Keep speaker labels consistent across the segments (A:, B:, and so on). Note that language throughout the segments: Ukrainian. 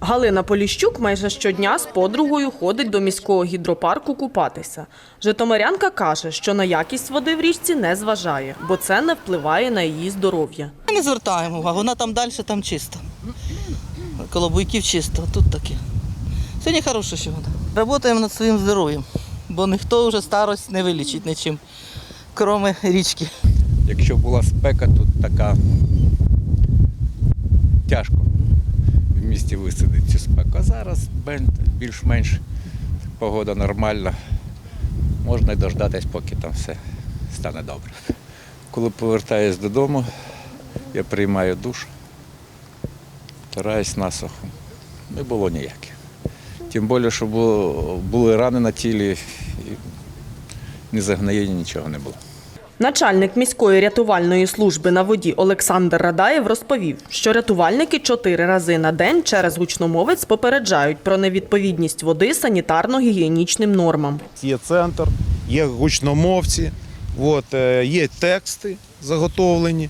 A: Галина Поліщук майже щодня з подругою ходить до міського гідропарку купатися. Житомирянка каже, що на якість води в річці не зважає, бо це не впливає на її здоров'я.
B: Ми не звертаємо увагу, вона там далі, там чисто. Коло буйків чисто, а тут таке. Сьогодні хороша ще вода. Працюємо над своїм здоров'ям, бо ніхто вже старость не вилічить нічим, крім річки.
C: Якщо була спека, тут така тяжко місті висадити цю спеку. А зараз більш-менш погода нормальна. Можна й дождатись, поки там все стане добре. Коли повертаюсь додому, я приймаю душ, стараюсь насухо. Не було ніяких. Тим більше, що були рани на тілі, і ні загноєння, нічого не було.
A: Начальник міської рятувальної служби на воді Олександр Радаєв розповів, що рятувальники чотири рази на день через гучномовець попереджають про невідповідність води санітарно-гігієнічним нормам.
D: Є центр, є гучномовці, от, е, є тексти заготовлені.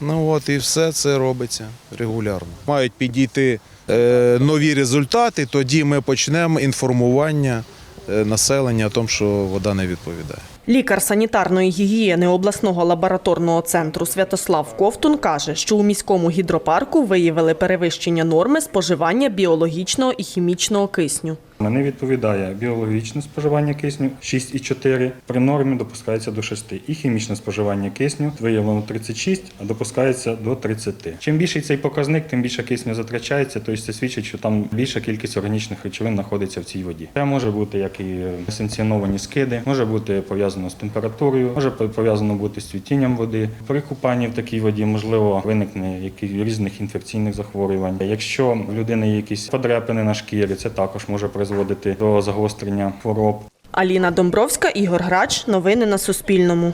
D: Ну от і все це робиться регулярно. Мають підійти е, нові результати, тоді ми почнемо інформування е, населення о тому, що вода не відповідає.
A: Лікар санітарної гігієни обласного лабораторного центру Святослав Ковтун каже, що у міському гідропарку виявили перевищення норми споживання біологічного і хімічного кисню.
E: Не відповідає біологічне споживання кисню 6,4, при нормі допускається до 6. І хімічне споживання кисню виявлено 36, а допускається до 30. Чим більший цей показник, тим більше кисню затрачається, тобто це свідчить, що там більша кількість органічних речовин знаходиться в цій воді. Це може бути як і несанкціоновані скиди, може бути пов'язано з температурою, може пов'язано бути з цвітінням води. При купанні в такій воді можливо виникне якісь різних інфекційних захворювань. Якщо в людини є якісь подряпини на шкірі, це також може призводити до загострення хвороб.
A: Аліна Домбровська, Ігор Грач. Новини на Суспільному.